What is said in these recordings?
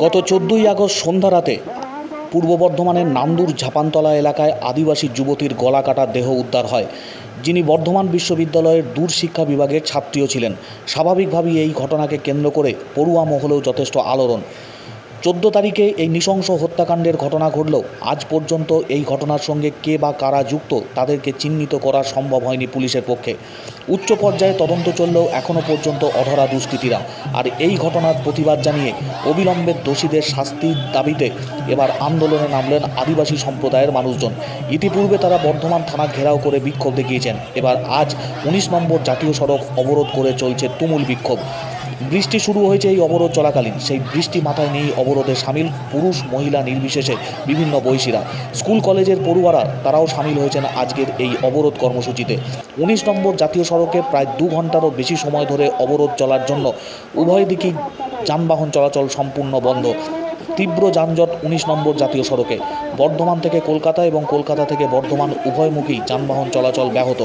গত চোদ্দই আগস্ট সন্ধ্যা রাতে পূর্ব বর্ধমানের নান্দুর ঝাপানতলা এলাকায় আদিবাসী যুবতীর গলা কাটা দেহ উদ্ধার হয়। যিনি বর্ধমান বিশ্ববিদ্যালয়ের দূর শিক্ষা বিভাগের ছাত্রীও ছিলেন। স্বাভাবিকভাবেই এই ঘটনাকে কেন্দ্র করে পড়ুয়া মহলেও যথেষ্ট আলোড়ন। চোদ্দ তারিখে এই নৃশংস হত্যাকাণ্ডের ঘটনা ঘটলেও আজ পর্যন্ত এই ঘটনার সঙ্গে কে বা কারা যুক্ত তাদেরকে চিহ্নিত করা সম্ভব হয়নি পুলিশের পক্ষে। উচ্চ পর্যায়ে তদন্ত চললেও এখনও পর্যন্ত অধরা দুষ্কৃতীরা। আর এই ঘটনার প্রতিবাদ জানিয়ে অবিলম্বে দোষীদের শাস্তির দাবিতে এবার আন্দোলনে নামলেন আদিবাসী সম্প্রদায়ের মানুষজন। ইতিপূর্বে তারা বর্ধমান থানা ঘেরাও করে বিক্ষোভ দেখিয়েছেন। এবার আজ উনিশ নম্বর জাতীয় সড়ক অবরোধ করে চলছে তুমুল বিক্ষোভ। বৃষ্টি শুরু হয়েছে এই অবরোধ চলাকালীন। সেই বৃষ্টি মাথায় নিয়েই অবরোধে সামিল পুরুষ, মহিলা, নির্বিশেষে বিভিন্ন বয়সীরা। স্কুল, কলেজের পড়ুয়ারা, তারাও সামিল হয়েছেন আজকের এই অবরোধ কর্মসূচিতে। উনিশ নম্বর জাতীয় সড়কে প্রায় দু ঘন্টারও বেশি সময় ধরে অবরোধ চলার জন্য উভয় দিকেই যানবাহন চলাচল সম্পূর্ণ বন্ধ। তীব্র যানজট উনিশ নম্বর জাতীয় সড়কে। বর্ধমান থেকে কলকাতা এবং কলকাতা থেকে বর্ধমান উভয়মুখী যানবাহন চলাচল ব্যাহত।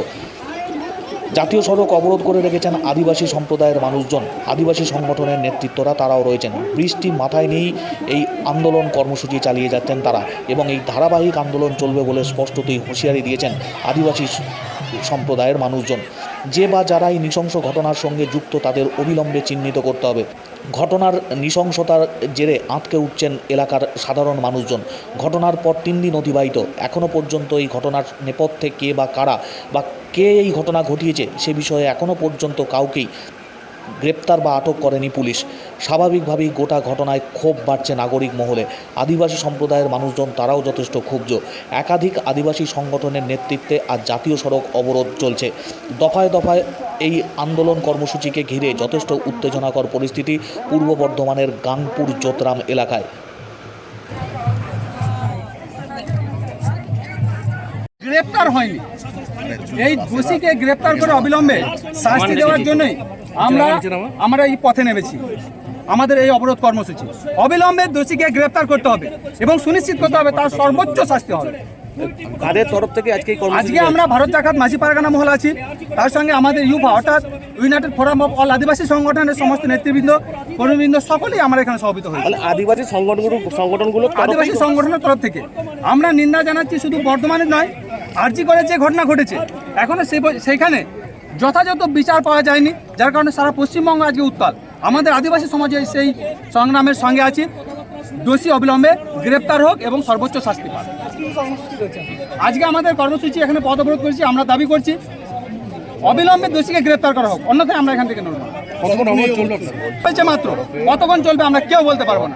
জাতীয় সড়ক অবরোধ করে রেখেছেন আদিবাসী সম্প্রদায়ের মানুষজন। আদিবাসী সংগঠনের নেতৃত্বরা তারাও রয়েছেন। বৃষ্টি মাথায় নিয়েই এই আন্দোলন কর্মসূচি চালিয়ে যাচ্ছেন তারা এবং এই ধারাবাহিক আন্দোলন চলবে বলে স্পষ্টতই হুঁশিয়ারি দিয়েছেন আদিবাসী সম্প্রদায়ের মানুষজন। যে বা যারা এই নৃশংস ঘটনার সঙ্গে যুক্ত তাদের অবিলম্বে চিহ্নিত করতে হবে। ঘটনার নৃশংসতার জেরে আঁতকে উঠছেন এলাকার সাধারণ মানুষজন। ঘটনার পর তিন দিন অতিবাহিত। এখনও পর্যন্ত এই ঘটনার নেপথ্যে কে বা কারা বা কে এই ঘটনা ঘটিয়েছে সে বিষয়ে এখনও পর্যন্ত কাউকেই গ্রেপ্তার বা আটক করেনি পুলিশ। স্বাভাবিকভাবেই গোটা ঘটনায় ক্ষোভ বাড়ছে নাগরিক মহলে। আদিবাসী সম্প্রদায়ের মানুষজন তারাও যথেষ্ট ক্ষুব্ধ। একাধিক আদিবাসী সংগঠনের নেতৃত্বে আজ জাতীয় সড়ক অবরোধ চলছে। দফায় দফায় এই আন্দোলন কর্মসূচিকে ঘিরে যথেষ্ট উত্তেজনাকর পরিস্থিতি পূর্ব বর্ধমানের গাংপুর জোতরাম এলাকায়। গ্রেপ্তার হয়নি। এই দোষীকে গ্রেপ্তার করে অবিলম্বে শাস্তি দেওয়ার জন্যই আমরা আমরা এই পথে নেমেছি। আমাদের এই অবরোধ কর্মসূচি। অবিলম্বে দোষীকে গ্রেপ্তার করতে হবে এবং সুনিশ্চিত করতে হবে তার সর্বোচ্চ শাস্তি হবে। কাদের তরফ থেকে আজকে আজকে আমরা ভারত জাকাত মাঝি পারগানা মহল আছি। তার সঙ্গে আমাদের ইউভা অর্থাৎ United Forum of All Adivasi সংগঠনের সমস্ত নেতৃবৃন্দ কর্মীবৃন্দ সকলেই আমরা এখানে হয়েছি। মানে আদিবাসী সংগঠনগুলো সংগঠনগুলো আদিবাসী সংগঠনের তরফ থেকে। আমরা নিন্দা জানাচ্ছি শুধু বর্ধমানে নয় আর্জি করে যে ঘটনা ঘটেছে এখনও সেই সেইখানে যথাযথ বিচার পাওয়া যায়নি যার কারণে সারা পশ্চিমবঙ্গ আজকে উত্তাল আমাদের আদিবাসী সমাজে সেই সংগ্রামের সঙ্গে আছি। দোষী অবিলম্বে গ্রেপ্তার হোক এবং সর্বোচ্চ শাস্তি পাক। আজকে আমাদের কর্মসূচি এখানে পদ অবরোধ করেছি আমরা দাবি করছি অবিলম্বে দোষীকে গ্রেপ্তার করা হোক। অন্যথায় আমরা এখান থেকে নড়ব হয়েছে মাত্র। কতক্ষণ চলবে আমরা কেউ বলতে পারব না।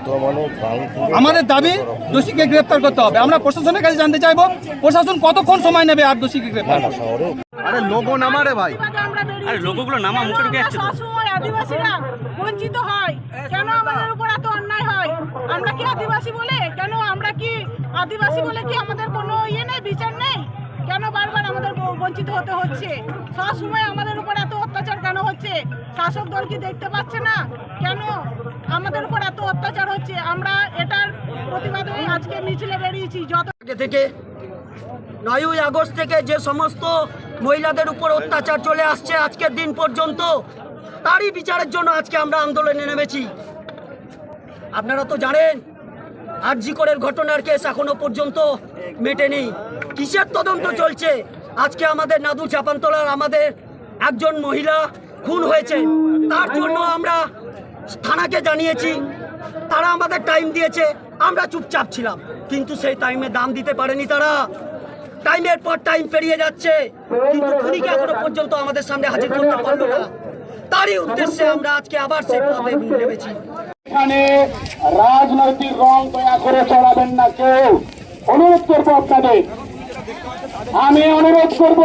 আমাদের দাবি দোষীকে গ্রেপ্তার করতে হবে। আমরা প্রশাসনের কাছে জানতে চাইব প্রশাসন কতক্ষণ সময় নেবে আর দোষীকে গ্রেপ্তার? আরে লোগো নামারে ভাই। আরে লোকগুলো নামা মুখে ঢুকে যাচ্ছে তো? সবসময় আদিবাসীরা বঞ্চিত হয়? কেন আমাদের উপর এত অন্যায় হয়? আমরা কি আদিবাসী বলে? কেন আমরা কি আদিবাসী বলে কি আমাদের কোনো ইয়ে নেই বিচার নেই? কেন বারবার আমাদের বঞ্চিত হতে হচ্ছে? সবসময় আমাদের উপর এত অত্যাচার কেন হচ্ছে? শাসক দল কি দেখতে পাচ্ছে না? কেন আমাদের উপর এত অত্যাচার হচ্ছে? আমরা এটার প্রতিবাদে আজকে মিছিলে বেরিয়েছি। যত আগে থেকে নয়ই আগস্ট থেকে যে সমস্ত মহিলাদের উপর অত্যাচার চলে আসছে আজকের দিন পর্যন্ত। তারই বিচারের জন্য আজকে আমরা আন্দোলনে নেমেছি। আপনারা তো জানেন, আরজিকরের ঘটনার কেস এখনও পর্যন্ত মেটেনি। কিসের তদন্ত চলছে? আজকে আমাদের নাদু চাপান্তলার আমাদের একজন মহিলা খুন হয়েছে। তার জন্য আমরা থানাকে জানিয়েছি। তারা আমাদের টাইম দিয়েছে। আমরা চুপচাপ ছিলাম। কিন্তু সেই টাইমে দাম দিতে পারেনি তারা। টাইমের পর টাইম পেরিয়ে যাচ্ছে। কিন্তু খুনিকে এখনও পর্যন্ত আমাদের সামনে হাজির করতে পারল না। তারই উদ্দেশ্যে আমরা আজকে আবার সেই পথে নেমেছি। এখানে রাজনৈতিক রং দয়া করে চড়াবেন না কেউ। অনুরোধ করব আপনাদের। আমি অনুরোধ করব